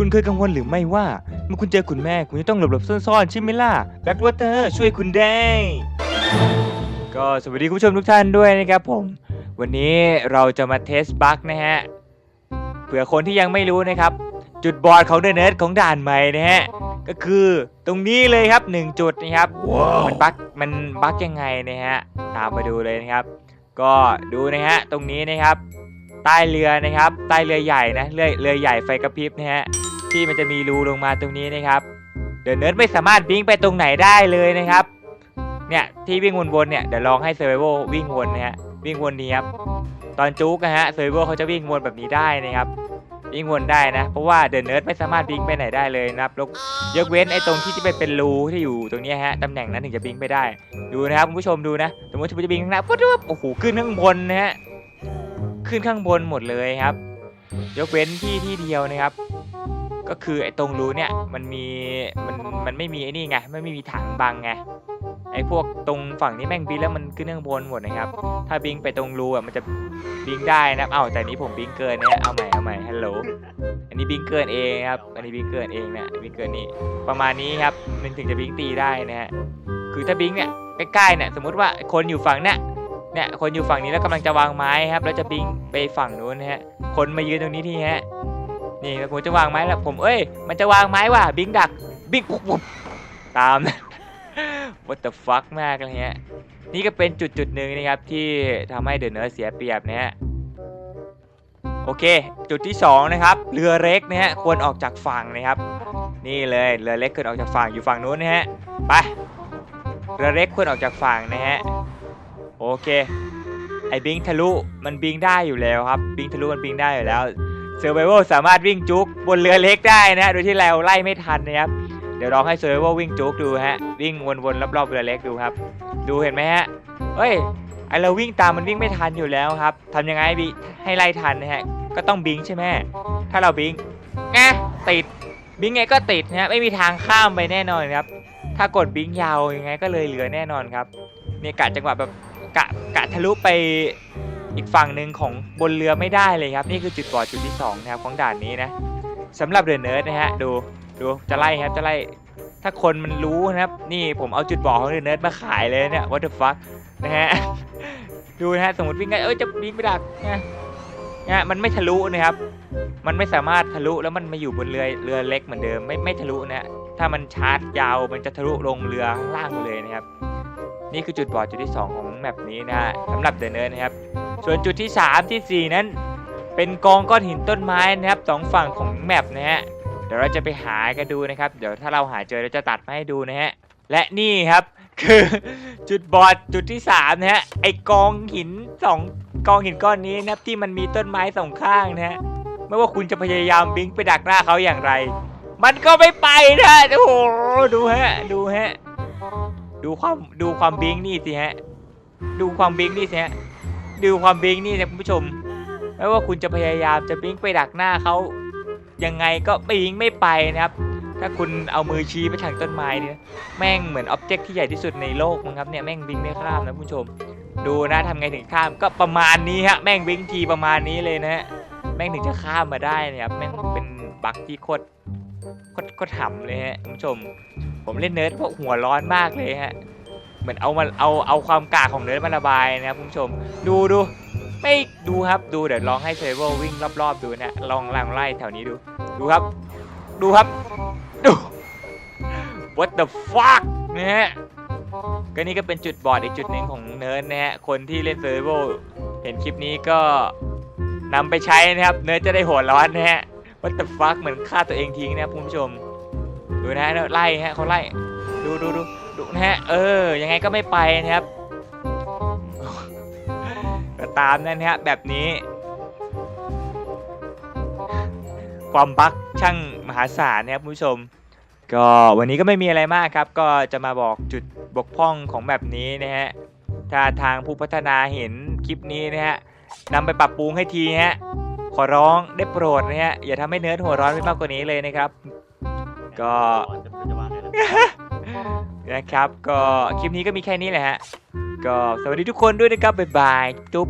คุณเคยกังวลหรือไม่ว่า เมื่อคุณเจอคุณแม่คุณจะต้องหลบหลบๆซ่อนๆใช่ไหมล่ะแบ็กวอเตอร์ช่วยคุณได้ ก็สวัสดีคุณผู้ชมทุกท่านด้วยนะครับผม วันนี้เราจะมาเทสบั๊กนะฮะเผื่อคนที่ยังไม่รู้นะครับ จุดบอดของเดอะเนิร์ดของด่านใหม่นะฮะก็คือตรงนี้เลยครับ 1 จุดนะครับมันบั๊กมันบั๊กยังไงนะฮะตามมาดูเลยนะครับ ก็ดูนะฮะตรงนี้นะครับใต้เรือนะครับใต้เรือใหญ่นะเรือเรือใหญ่ไฟกระพริบนะฮะ ที่มันจะมีรูลงมาตรงนี้นะครับเดอะเนิร์ดไม่สามารถบิงไปตรงไหนได้เลยนะครับ เนี่ยที่วิ่งวนๆเนี่ยเดี๋ยวลองให้เซอร์ไวโววิ่งวนนะฮะวิ่งวนนี้ครับตอนจุกนะฮะเซอร์ไวโวเขาจะวิ่งวนแบบนี้ได้นะครับวิ่งวนได้นะ เพราะว่าเดอะเนิร์ดไม่สามารถบิงไปไหนได้เลยนะครับยกเว้นไอ้ตรงที่ที่เป็นเป็นรูที่อยู่ตรงนี้ฮะตำแหน่งนั้นถึงจะบิงไปได้ ดูนะครับคุณผู้ชมดูนะสมมติจะบิงข้างหน้าปุ๊บปุ๊บโอ้โหขึ้นข้างบนนะฮะขึ้นข้างบนหมดเลยครับ ยกเว้นที่ที่เดียวนะครับ ก็คือไอ้ตรงรูเนี่ยมันมีมันมันไม่มีไอ้นี่ไงไม่มีถังบังไงไอ้พวกตรงฝั่งนี้แม่งบิงแล้วมันขึ้นข้างบนหมดนะครับ ถ้าบิงไปตรงรูอะมันจะบิงได้นะเอ้าแต่นี้ผมบิงเกินนะฮะเอาใหม่เอาใหม่ฮัลโหลอันนี้บิงเกินเองครับอันนี้บิงเกินเองนะบิงเกินนี่ประมาณนี้ครับมันถึงจะบิงตีได้นะฮะคือถ้าบิงเนี่ยใกล้ๆเนี่ยสมมุติว่าคนอยู่ฝั่งเนี่ยเนี่ยคนอยู่ฝั่งนี้แล้วกำลังจะวางไม้ครับแล้วจะบิงไปฝั่งนู้นนะฮะคนมายืนตรงนี้ที่ฮะ นี่ผมจะวางไม้แล้วผมเอ้ย มันจะวางไม้ว่ะบิงดักบิงปุ๊บปุ๊บตาม what the fuck มากเลยฮะนี่ก็เป็นจุดจุดหนึ่งนะครับที่ทำให้เดอะเนิร์ดเสียเปรียบนะฮะโอเค จุดที่สองนะครับ เรือเล็กนะฮะควรออกจากฝั่งนะครับ นี่เลยเรือเล็กควรออกจากฝั่งอยู่ฝั่งนู้นนะฮะไปเรือเล็กควรออกจากฝั่งนะฮะโอเคไอ้บิงทะลุมันบิงได้อยู่แล้วครับบิงทะลุมันบิงได้อยู่แล้ว เซอร์ไ a เวลสามารถวิ่งจุกบนเรือเล็กได้นะโดยที่เราไล่ไม่ทันนะครับ เดี๋ยวลองให้เซอร์ไ a เวลวิ่งจุกดูฮะ วิ่งวนๆรอบๆเรือเล็กดูครับ ดูเห็นไหมฮะเฮ้ย ไอเราวิ่งตามมันวิ่งไม่ทันอยู่แล้วครับทำยังไงบิให้ไล่ทันนะฮะ ก็ต้องบิงใช่ไหมถ้าเราบิงแงติดบิงไงก็ติดนะฮะ ไม่มีทางข้ามไปแน่นอนครับ ถ้ากดบิงยาวยังไงก็เลยเหลือแน่นอนครับเนี่ยกะจังหวะแบบกะกะทะลุไป อีกฝั่งหนึ่งของบนเรือไม่ได้เลยครับ นี่คือจุดบอดจุดที่สองนะครับของด่านนี้นะสำหรับเดอะเนิร์ดนะฮะดูดูจะไล่ครับจะไล่ถ้าคนมันรู้นะครับ นี่ผมเอาจุดบอดของเดอะเนิร์ดมาขายเลยเนี่ย what the fuck นะฮะดูนะฮะสมมติวิ่งไงเอ้ยจะวิ่งไปดักนะนะมันไม่ทะลุนะครับ มันไม่สามารถทะลุแล้วมันมาอยู่บนเรือเรือเล็กเหมือนเดิมไม่ไม่ทะลุนะฮะถ้ามันชาร์จยาวมันจะทะลุลงเรือข้างล่างเลยนะครับ นี่คือจุดบอดจุดที่ 2 ของ แมปนี้นะฮะสำหรับเดอะเนิร์นะครับ ส่วนจุดที่ 3ทีสี่ 4 นั้น เป็นกองก้อนหินต้นไม้นะครับสองฝั่งของแมปนะฮะเดี๋ยวเราจะไปหากันดูนะครับ เดี๋ยวถ้าเราหาเจอเราจะตัดมาให้ดูนะฮะและนี่ครับคือจุดบอดจุดที่3นะฮะไอกองหินสองกองหินก้อนนี้นะครับที่มันมีต้นไม้สองข้างนะฮะไม่ว่าคุณจะพยายามบิงไปดักหน้าเขาอย่างไร มันก็ไม่ไปนะโอ้โหดูฮะดูฮะดูความดูความบิงนี่สิฮะ ดูความบิงนี่สิฮะดูความบิงนี่นะคุณผู้ชม ไม่ว่าคุณจะพยายามจะบิงไปดักหน้าเขายังไงก็บิงไม่ไปนะครับ ถ้าคุณเอามือชี้ไปทางต้นไม้เนี่ยแม่งเหมือนอ็อบเจกต์ที่ใหญ่ที่สุดในโลกมั้งครับเนี่ยแม่งบิงไม่ข้ามนะคุณผู้ชม ดูนะทำไงถึงข้ามก็ประมาณนี้ฮะแม่งบิงทีประมาณนี้เลยนะฮะแม่งถึงจะข้ามมาได้นะครับแม่งเป็นบั๊กที่โคตรโคตรโคตรห่ำเลยฮะคุณผู้ชม ผมเล่นเนิร์ดเพราะหัวร้อนมากเลยฮะ มือนเอามาเอาเอาความกากของเนิร์ดมาระบายนะครับคุณผู้ชม ดูดูไม่ดูครับดูเดี๋ยวลองให้เซเวลวิ่งรอบๆดูนะลองลองไล่แถวนี้ดู ดูครับ ดูครับดู what the fuck นะฮะก็นี่ก็เป็นจุดบอดอีกจุดหนึ่งของเนิร์ดนะฮะคนที่เล่นเซเวลเห็นคลิปนี้ก็นำไปใช้นะครับ เนิร์ดจะได้หัวร้อนนะฮะ what the fuck เหมือนฆ่าตัวเองทิ้งนะครับคุณผู้ชม ดูนะฮะไล่ฮะเขาไล่ดูดูดู ดูนะฮะ เออ ยังไงก็ไม่ไปนะครับ ก็ตามนั่นฮะ แบบนี้ ความบักช่างมหาศาลนะครับคุณผู้ชม ก็วันนี้ก็ไม่มีอะไรมากครับ ก็จะมาบอกจุดบกพร่องของแบบนี้นะฮะ ถ้าทางผู้พัฒนาเห็นคลิปนี้นะฮะนำไปปรับปรุงให้ทีฮะ ขอร้องได้โปรดนะฮะ อย่าทำให้เนิร์ดหัวร้อนไปมากกว่านี้เลยนะครับ ก็ นะครับ ก็คลิปนี้ก็มีแค่นี้แหละฮะ ก็สวัสดีทุกคนด้วยนะครับ บ๊ายบาย จุ๊บ